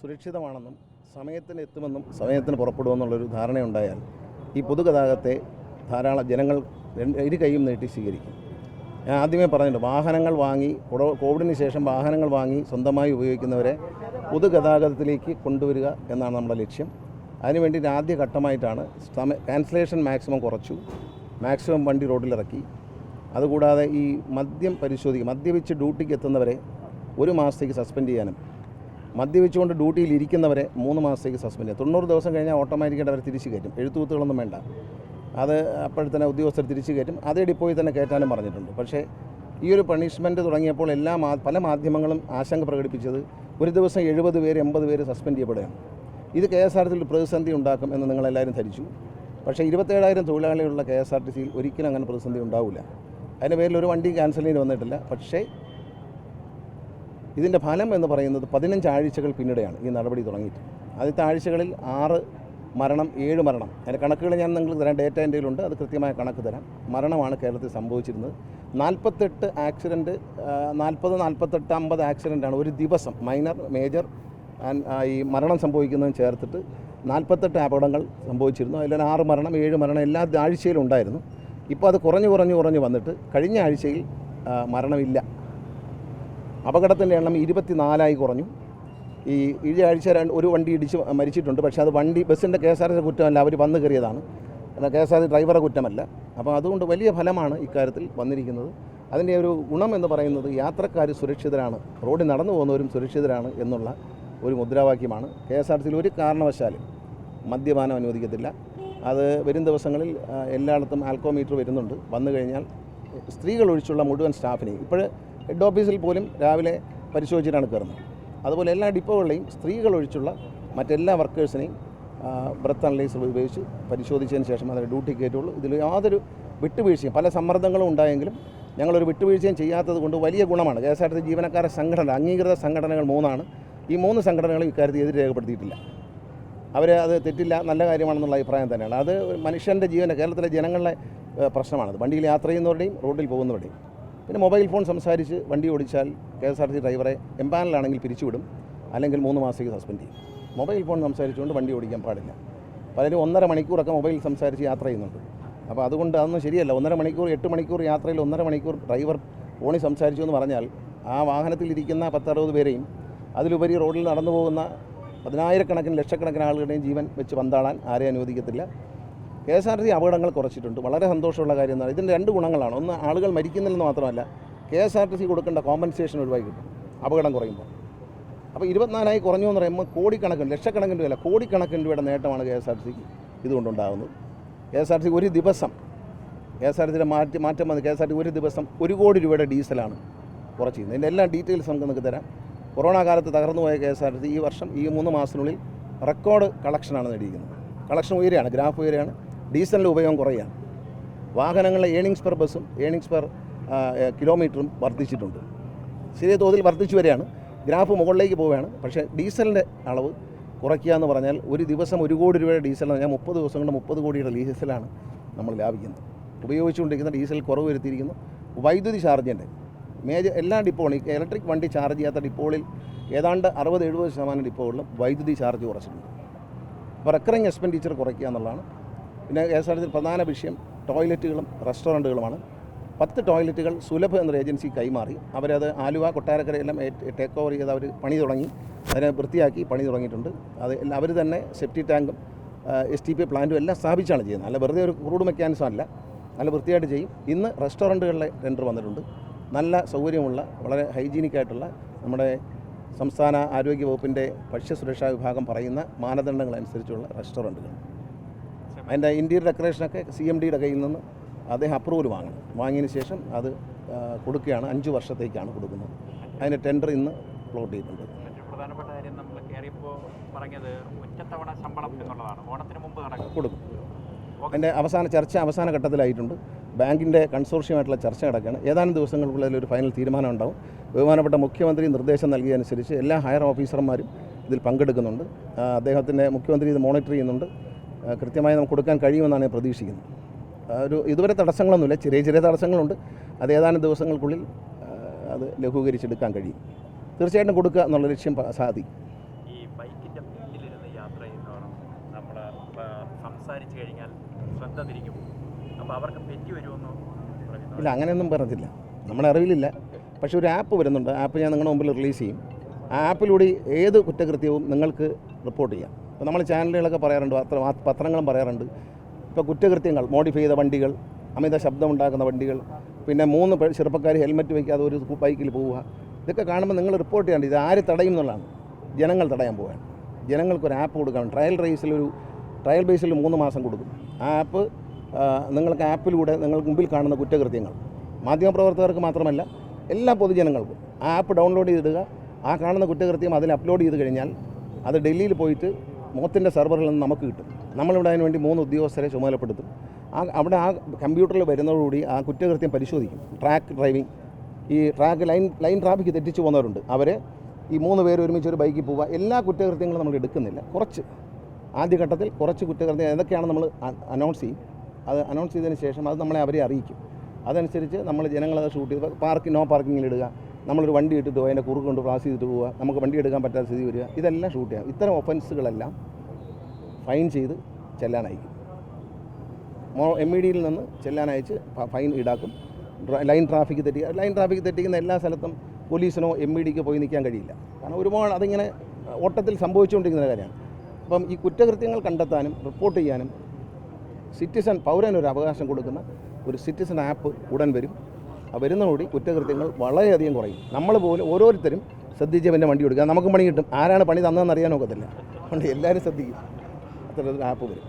സുരക്ഷിതമാണെന്നും സമയത്തിന് എത്തുമെന്നും സമയത്തിന് പുറപ്പെടുമെന്നുള്ളൊരു ധാരണയുണ്ടായാൽ ഈ പൊതുഗതാഗതത്തെ ധാരാളം ജനങ്ങൾ ഇരു കൈയും നീട്ടി സ്വീകരിക്കും. ഞാൻ ആദ്യമേ പറഞ്ഞിട്ടുണ്ട് വാഹനങ്ങൾ വാങ്ങി കോവിഡിന് ശേഷം വാഹനങ്ങൾ വാങ്ങി സ്വന്തമായി ഉപയോഗിക്കുന്നവരെ പൊതുഗതാഗതത്തിലേക്ക് കൊണ്ടുവരിക എന്നാണ് നമ്മുടെ ലക്ഷ്യം. അതിനുവേണ്ടി ആദ്യ ഘട്ടമായിട്ടാണ് ക്യാൻസലേഷൻ മാക്സിമം കുറച്ചു. മാക്സിമം വണ്ടി റോഡിലിറക്കി. അതുകൂടാതെ ഈ മദ്യം പരിശോധിക്കുക മദ്യപിച്ച് ഡ്യൂട്ടിക്ക് എത്തുന്നവരെ ഒരു മാസത്തേക്ക് സസ്പെൻഡ് ചെയ്യാനും മദ്യപിച്ചുകൊണ്ട് ഡ്യൂട്ടിയിൽ ഇരിക്കുന്നവരെ മൂന്ന് മാസത്തേക്ക് സസ്പെൻഡ് ചെയ്യാം തൊണ്ണൂറ് ദിവസം കഴിഞ്ഞാൽ ഓട്ടോമാറ്റിക്കായിട്ട് അവർ തിരിച്ചു കയറ്റും. എഴുത്തുകുത്തുകളൊന്നും വേണ്ട. അത് അപ്പോഴത്തന്നെ ഉദ്യോഗസ്ഥർ തിരിച്ചു കയറ്റും. അതേ ഡിപ്പോയിൽ തന്നെ കയറ്റാനും പറഞ്ഞിട്ടുണ്ട്. പക്ഷേ ഈ ഒരു പണിഷ്മെന്റ് തുടങ്ങിയപ്പോൾ എല്ലാ പല മാധ്യമങ്ങളും ആശങ്ക പ്രകടിപ്പിച്ചത് ഒരു ദിവസം എഴുപത് പേര് എൺപത് പേര് സസ്പെൻഡ് ചെയ്യപ്പെടുകയാണ്. ഇത് കെ എസ് ആർ ടി പ്രതിസന്ധി ഉണ്ടാക്കും എന്ന് നിങ്ങളെല്ലാവരും ധരിച്ചു. പക്ഷേ ഇരുപത്തേഴായിരം തൊഴിലാളികളുള്ള കെ എസ് ആർ ടി സിയിൽ ഒരിക്കലും അങ്ങനെ പ്രതിസന്ധി ഉണ്ടാവില്ല. അതിന്റെ പേരിൽ ഒരു വണ്ടി ക്യാൻസൽ ചെയ്ത് വന്നിട്ടില്ല. പക്ഷേ ഇതിന്റെ ഫലം എന്ന് പറയുന്നത് പതിനഞ്ച് ആഴ്ചകൾ പിന്നിടെയാണ് ഈ നടപടി തുടങ്ങിയിട്ട്. ആദ്യത്തെ ആഴ്ചകളിൽ ആറ് മരണം ഏഴ് മരണം. അതിന്റെ കണക്കുകൾ ഞാൻ നിങ്ങൾക്ക് തരാം. ഡേറ്റ എന്റെ കയ്യിലുണ്ട്. അത് കൃത്യമായ കണക്ക് തരാം. മരണമാണ് കേരളത്തിൽ സംഭവിച്ചിരുന്നത്. നാൽപ്പത്തെട്ട് ആക്സിഡന്റ് നാൽപ്പത് നാൽപ്പത്തെട്ട് അമ്പത് ആക്സിഡന്റാണ് ഒരു ദിവസം മൈനർ മേജർ ഈ മരണം സംഭവിക്കുന്നതും ചേർത്തിട്ട് നാൽപ്പത്തെട്ട് അപകടങ്ങൾ സംഭവിച്ചിരുന്നു. അതിൽ ആറ് മരണം ഏഴ് മരണം എല്ലാ ആഴ്ചയിലും ഉണ്ടായിരുന്നു. ഇപ്പോൾ അത് കുറഞ്ഞു കുറഞ്ഞു കുറഞ്ഞു വന്നിട്ട് കഴിഞ്ഞ ആഴ്ചയിൽ മരണമില്ല. അപകടത്തിന്റെ എണ്ണം ഇരുപത്തിനാലായി കുറഞ്ഞു. ഈ ഈ ആഴ്ച ഒരു വണ്ടി ഇടിച്ച് മരിച്ചിട്ടുണ്ട്. പക്ഷേ അത് വണ്ടി ബസ്സിന്റെ കെ എസ് ആർ ടി കുറ്റമല്ല. അവർ വന്നു കയറിയതാണ്. കെ എസ് ആർ ടി ഡ്രൈവറെ കുറ്റമല്ല. അപ്പോൾ അതുകൊണ്ട് വലിയ ഫലമാണ് ഇക്കാര്യത്തിൽ വന്നിരിക്കുന്നത്. അതിന്റെ ഒരു ഗുണം എന്ന് പറയുന്നത് യാത്രക്കാർ സുരക്ഷിതരാണ്. റോഡിൽ നടന്നു പോകുന്നവരും സുരക്ഷിതരാണ് എന്നുള്ള ഒരു മുദ്രാവാക്യമാണ്. കെ എസ് ആർ ടിയിൽ ഒരു കാരണവശാലും മദ്യപാനം അനുവദിക്കത്തില്ല. അത് വരും ദിവസങ്ങളിൽ എല്ലായിടത്തും ആൽക്കോമീറ്റർ വരുന്നുണ്ട്. വന്നു കഴിഞ്ഞാൽ സ്ത്രീകൾ ഒഴിച്ചുള്ള മുഴുവൻ സ്റ്റാഫിനെയും. ഇപ്പോൾ ഹെഡ് ഓഫീസിൽ പോലും രാവിലെ പരിശോധിച്ചിട്ടാണ് കയറുന്നത്. അതുപോലെ എല്ലാ ഡിപ്പോകളിലെയും സ്ത്രീകൾ ഒഴിച്ചുള്ള മറ്റെല്ലാ വർക്കേഴ്സിനെയും ബ്രത്ത് അനലൈസർ ഉപയോഗിച്ച് പരിശോധിച്ചതിന് ശേഷം അതിന്റെ ഡ്യൂട്ടി കയറ്റുള്ളൂ. ഇതിൽ യാതൊരു വിട്ടുവീഴ്ചയും പല സമ്മർദ്ദങ്ങളും ഉണ്ടായെങ്കിലും ഞങ്ങളൊരു വിട്ടുവീഴ്ചയും ചെയ്യാത്തത് കൊണ്ട് വലിയ ഗുണമാണ്. കെ എസ് ആർ ടി ജീവനക്കാരുടെ സംഘടന അംഗീകൃത സംഘടനകൾ മൂന്നാണ്. ഈ മൂന്ന് സംഘടനകളും ഇക്കാര്യത്തിൽ എതിര് രേഖപ്പെടുത്തിയിട്ടില്ല. അവർ അത് തെറ്റില്ല നല്ല കാര്യമാണെന്നുള്ള അഭിപ്രായം തന്നെയാണ്. അത് മനുഷ്യന്റെ ജീവന കേരളത്തിലെ ജനങ്ങളുടെ പ്രശ്നമാണ്. വണ്ടിയിൽ യാത്ര ചെയ്യുന്നവരുടെയും റോഡിൽ പോകുന്നവരുടെയും. പിന്നെ മൊബൈൽ ഫോൺ സംസാരിച്ച് വണ്ടി ഓടിച്ചാൽ കെ എസ് ആർ ടി ഡ്രൈവറെ എംപാനലാണെങ്കിൽ പിരിച്ചുവിടും. അല്ലെങ്കിൽ മൂന്ന് മാസത്തേക്ക് സസ്പെൻഡ് ചെയ്യും. മൊബൈൽ ഫോൺ സംസാരിച്ചുകൊണ്ട് വണ്ടി ഓടിക്കാൻ പാടില്ല. പലരും ഒന്നര മണിക്കൂറൊക്കെ മൊബൈൽ സംസാരിച്ച് യാത്ര ചെയ്യുന്നുണ്ട്. അപ്പോൾ അതുകൊണ്ട് അതൊന്നും ശരിയല്ല. ഒന്നര മണിക്കൂർ എട്ട് മണിക്കൂർ യാത്രയിൽ ഒന്നര മണിക്കൂർ ഡ്രൈവർ ഫോണിൽ സംസാരിച്ചു എന്ന് പറഞ്ഞാൽ ആ വാഹനത്തിലിരിക്കുന്ന പത്തറുപത് പേരെയും അതിലുപരി റോഡിൽ നടന്നു പോകുന്ന പതിനായിരക്കണക്കിന് ലക്ഷക്കണക്കിന് ആളുകളുടെയും ജീവൻ വെച്ച് പന്താടാൻ ആരെയും അനുവദിക്കത്തില്ല. കെ എസ് ആർ ടി അപകടങ്ങൾ കുറച്ചിട്ടുണ്ട്. വളരെ സന്തോഷമുള്ള കാര്യം എന്നാണ് ഇതിന്റെ രണ്ട് ഗുണങ്ങളാണ്. ഒന്ന് ആളുകൾ മരിക്കുന്നില്ലെന്ന് മാത്രമല്ല K S R T C കൊടുക്കേണ്ട കോമ്പൻസേഷൻ ഒഴിവായി കിട്ടും അപകടം കുറയുമ്പോൾ. അപ്പോൾ ഇരുപത്തിനാലായി കുറഞ്ഞു എന്ന് പറയുമ്പോൾ കോടിക്കണക്കിന് ലക്ഷക്കണക്കിന് രൂപയല്ല കോടിക്കണക്കിന് രൂപയുടെ നേട്ടമാണ് കെ എസ് ആർ ടി സിക്ക് ഇതുകൊണ്ടുണ്ടാകുന്നത് K S R T C ഒരു ദിവസം കെ എസ് ആർ ടി സിയുടെ മാറ്റി മാറ്റം വന്ന് കെ എസ് ആർ ടി ഒരു ദിവസം ഒരു കോടി രൂപയുടെ ഡീസലാണ് കുറച്ച് ചെയ്യുന്നത് ഇതിന്റെ എല്ലാ ഡീറ്റെയിൽസ് നമുക്ക് നിങ്ങൾക്ക് തരാം. കൊറോണ കാലത്ത് തകർന്നു പോയ K S R T C ഈ വർഷം ഈ മൂന്ന് മാസത്തിനുള്ളിൽ റെക്കോർഡ് കളക്ഷനാണ് നേടിയിരിക്കുന്നത്. കളക്ഷൻ ഉയരുകയാണ് ഗ്രാഫ് ഉയരുകയാണ്. ഡീസലിന്റെ ഉപയോഗം കുറയുകയാണ് വാഹനങ്ങളിലെ ഏണിങ്സ് പെർ ബസ്സും ഏണിങ്സ് പെർ കിലോമീറ്ററും വർദ്ധിച്ചിട്ടുണ്ട്. ചെറിയ തോതിൽ വർദ്ധിച്ചു വരികയാണ്. ഗ്രാഫ് മുകളിലേക്ക് പോവുകയാണ്. പക്ഷേ ഡീസലിന്റെ അളവ് കുറയ്ക്കുക എന്ന് പറഞ്ഞാൽ ഒരു ദിവസം ഒരു കോടി രൂപയുടെ ഡീസൽ ഞാൻ മുപ്പത് ദിവസം കൊണ്ട് മുപ്പത് കോടിയുടെ ഡീസലാണ് നമ്മൾ ലാഭിക്കുന്നത്. ഉപയോഗിച്ചുകൊണ്ടിരിക്കുന്ന ഡീസൽ കുറവ് വരുത്തിയിരിക്കുന്നു. വൈദ്യുതി ചാർജിന്റെ മേജർ എല്ലാ ഡിപ്പോകളും ഇലക്ട്രിക് വണ്ടി ചാർജ് ചെയ്യാത്ത ഡിപ്പോകളിൽ ഏതാണ്ട് അറുപത് എഴുപത് ശതമാനം ഡിപ്പോകളിലും വൈദ്യുതി ചാർജ് കുറച്ചിട്ടുണ്ട്. അപ്പോൾ റെക്കറിങ് എക്സ്പെൻഡിച്ചർ കുറയ്ക്കുക എന്നുള്ളതാണ് പിന്നെ കെ എസ് ആർ ടി പ്രധാന വിഷയം ടോയ്ലറ്റുകളും റെസ്റ്റോറന്റുകളുമാണ്. പത്ത് ടോയ്ലറ്റുകൾ സുലഭ എന്നൊരു ഏജൻസി കൈമാറി. അവരത് ആലുവ കൊട്ടാരക്കരയെല്ലാം ടേക്ക് ഓവർ ചെയ്ത് അവർ പണി തുടങ്ങി. അതിനെ വൃത്തിയാക്കി പണി തുടങ്ങിയിട്ടുണ്ട്. അത് അവർ തന്നെ സെപ്റ്റി ടാങ്കും എസ് ടി പി പ്ലാന്റും എല്ലാം സ്ഥാപിച്ചാണ് ചെയ്യുന്നത്. അല്ല വെറുതെ ഒരു ക്രൂഡ് മെക്കാനിസം അല്ല. നല്ല വൃത്തിയായിട്ട് ചെയ്യും. ഇന്ന് റെസ്റ്റോറന്റുകളിലെ ടെൻഡർ വന്നിട്ടുണ്ട്. നല്ല സൗകര്യമുള്ള വളരെ ഹൈജീനിക് ആയിട്ടുള്ള നമ്മുടെ സംസ്ഥാന ആരോഗ്യ വകുപ്പിന്റെ ഭക്ഷ്യസുരക്ഷാ വിഭാഗം പറയുന്ന മാനദണ്ഡങ്ങൾ അനുസരിച്ചുള്ള റെസ്റ്റോറന്റുകൾ. അതിന്റെ ഇന്റീരിയർ ഡെക്കറേഷനൊക്കെ സി എം ഡിയുടെ കയ്യിൽ നിന്ന് അദ്ദേഹം അപ്രൂവൽ വാങ്ങണം. വാങ്ങിയതിന് ശേഷം അത് കൊടുക്കുകയാണ്. അഞ്ച് വർഷത്തേക്കാണ് കൊടുക്കുന്നത്. അതിന്റെ ടെൻഡർ ഇന്ന് പ്ലോട്ട് ചെയ്തിട്ടുണ്ട്. പ്രധാനപ്പെട്ട കാര്യം നമ്മൾ കയറിയപ്പോൾ പറഞ്ഞത് ഒറ്റത്തവണ ശമ്പളം എന്നുള്ളതാണ്. ഓണത്തിന് മുമ്പ് നടക്കും. കൊടുക്കും. അതിന്റെ അവസാന ചർച്ച അവസാന ഘട്ടത്തിലായിട്ടുണ്ട്. ബാങ്കിന്റെ കൺസോർഷ്യമായിട്ടുള്ള ചർച്ച നടക്കുകയാണ്. ഏതാനും ദിവസങ്ങൾക്കുള്ളിൽ ഒരു ഫൈനൽ തീരുമാനം ഉണ്ടാവും. ബഹുമാനപ്പെട്ട മുഖ്യമന്ത്രി നിർദ്ദേശം നൽകിയതനുസരിച്ച് എല്ലാ ഹയർ ഓഫീസർമാരും ഇതിൽ പങ്കെടുക്കുന്നുണ്ട്. അദ്ദേഹത്തിന്റെ മുഖ്യമന്ത്രി ഇത് മോണിറ്റർ ചെയ്യുന്നുണ്ട്. കൃത്യമായി നമുക്ക് കൊടുക്കാൻ കഴിയുമെന്നാണ് ഞാൻ പ്രതീക്ഷിക്കുന്നത്. ഒരു ഇതുവരെ തടസ്സങ്ങളൊന്നുമില്ല. ചെറിയ ചെറിയ തടസ്സങ്ങളുണ്ട്. അത് ഏതാനും ദിവസങ്ങൾക്കുള്ളിൽ അത് ലഘൂകരിച്ചെടുക്കാൻ കഴിയും. തീർച്ചയായിട്ടും കൊടുക്കുക എന്നുള്ള ലക്ഷ്യം സാധിക്കും. ഈ ബൈക്കിന്റെ പിന്നിലിരുന്ന് യാത്ര ചെയ്യുന്നവരും നമ്മൾ സംസാരിച്ച് കഴിഞ്ഞാൽ ശ്രദ്ധ തിരിഞ്ഞു പോകും. അപ്പോൾ അവർക്ക് തെറ്റി വരുമെന്ന് പറയുന്നത് ഇല്ല അങ്ങനെയൊന്നും പറഞ്ഞില്ല നമ്മുടെ അറിവിലില്ല. പക്ഷേ ഒരു ആപ്പ് വരുന്നുണ്ട്. ആപ്പ് ഞാൻ നിങ്ങളുടെ മുമ്പിൽ റിലീസ് ചെയ്യും. ആ ആപ്പിലൂടെ ഏത് കുറ്റകൃത്യവും നിങ്ങൾക്ക് റിപ്പോർട്ട് ചെയ്യാം. ഇപ്പോൾ നമ്മൾ ചാനലുകളൊക്കെ പറയാറുണ്ട് പത്ര പത്രങ്ങളും പറയാറുണ്ട്. ഇപ്പോൾ കുറ്റകൃത്യങ്ങൾ മോഡിഫൈ ചെയ്ത വണ്ടികൾ അമിത ശബ്ദമുണ്ടാക്കുന്ന വണ്ടികൾ പിന്നെ മൂന്ന് ചെറുപ്പക്കാർ ഹെൽമെറ്റ് വയ്ക്കാതെ ഒരു ബൈക്കിൽ പോവുക. ഇതൊക്കെ കാണുമ്പോൾ നിങ്ങൾ റിപ്പോർട്ട് ചെയ്യേണ്ടത് ഇത് ആര് തടയും എന്നുള്ളതാണ്. ജനങ്ങൾ തടയാൻ പോവുകയാണ്. ജനങ്ങൾക്കൊരു ആപ്പ് കൊടുക്കണം. ട്രയൽ റേസിലൊരു ട്രയൽ ബേസിൽ മൂന്ന് മാസം കൊടുക്കും. ആ ആപ്പ് നിങ്ങൾക്ക് ആപ്പിലൂടെ നിങ്ങൾക്ക് മുമ്പിൽ കാണുന്ന കുറ്റകൃത്യങ്ങൾ. മാധ്യമപ്രവർത്തകർക്ക് മാത്രമല്ല എല്ലാ പൊതുജനങ്ങൾക്കും ആ ആപ്പ് ഡൗൺലോഡ് ചെയ്തിടുക. ആ കാണുന്ന കുറ്റകൃത്യം അതിൽ അപ്ലോഡ് ചെയ്ത് കഴിഞ്ഞാൽ അത് ഡൽഹിയിൽ പോയിട്ട് മോത്തിന്റെ സെർവറിൽ നിന്ന് നമുക്ക് കിട്ടും. നമ്മളിവിടെ അതിന് വേണ്ടി മൂന്ന് ഉദ്യോഗസ്ഥരെ ചുമതലപ്പെടുത്തും. ആ അവിടെ ആ കമ്പ്യൂട്ടറിൽ വരുന്നതോടുകൂടി ആ കുറ്റകൃത്യം പരിശോധിക്കും. Track driving. ഈ ട്രാക്ക് ലൈൻ ലൈൻ ട്രാഫിക്ക് തെറ്റിച്ച് പോകുന്നവരുണ്ട്. അവരെ ഈ മൂന്ന് പേര് ഒരുമിച്ച് ഒരു ബൈക്കിൽ പോവുക. എല്ലാ കുറ്റകൃത്യങ്ങളും നമ്മൾ എടുക്കുന്നില്ല. കുറച്ച് ആദ്യഘട്ടത്തിൽ കുറച്ച് കുറ്റകൃത്യം ഏതൊക്കെയാണ് നമ്മൾ അനൗൺസ് ചെയ്യും. അത് അനൗൺസ് ചെയ്തതിന് ശേഷം അത് നമ്മളെ അവരെ അറിയിക്കും. അതനുസരിച്ച് നമ്മൾ ജനങ്ങളത് ഷൂട്ട് ചെയ്ത് പാർക്കിംഗ് നോ പാർക്കിങ്ങിൽ ഇടുക. നമ്മളൊരു വണ്ടി ഇട്ടിട്ട് പോയി അതിന്റെ കുറുക്ക് കൊണ്ട് ക്ലാസ് ചെയ്തിട്ട് പോവുക. നമുക്ക് വണ്ടി എടുക്കാൻ പറ്റാത്ത സ്ഥിതി വരിക. ഇതെല്ലാം ഷൂട്ട് ചെയ്യാം. ഇത്തരം ഒഫൻസുകളെല്ലാം ഫൈൻ ചെയ്ത് ചെല്ലാൻ അയക്കും. മോ എം ഇ ഡിയിൽ നിന്ന് ചെല്ലാൻ അയച്ച് ഫൈൻ ഈടാക്കും. ലൈൻ ട്രാഫിക് തെറ്റി ലൈൻ ട്രാഫിക് തെറ്റിക്കുന്ന എല്ലാ സ്ഥലത്തും പോലീസിനോ എം ഇ ഡിക്കോ പോയി നിൽക്കാൻ കഴിയില്ല. കാരണം ഒരുപാട് അതിങ്ങനെ ഓട്ടത്തിൽ സംഭവിച്ചുകൊണ്ടിരിക്കുന്ന കാര്യമാണ്. അപ്പം ഈ കുറ്റകൃത്യങ്ങൾ കണ്ടെത്താനും റിപ്പോർട്ട് ചെയ്യാനും സിറ്റിസൺ പൗരനൊരു അവകാശം കൊടുക്കുന്ന ഒരു സിറ്റിസൺ ആപ്പ് ഉടൻ വരും. വരുന്നതോടെ കുറ്റകൃത്യങ്ങൾ വളരെയധികം കുറയും. നമ്മൾ പോലും ഓരോരുത്തരും ശ്രദ്ധിച്ച് പിന്നെ വണ്ടി കൊടുക്കുക നമുക്ക് പണി കിട്ടും. ആരാണ് പണി തന്നതെന്ന് അറിയാൻ ഒക്കത്തില്ല. അതുകൊണ്ട് എല്ലാവരും ശ്രദ്ധിക്കും. അത്തരത്തിൽ ആപ്പ് വരും.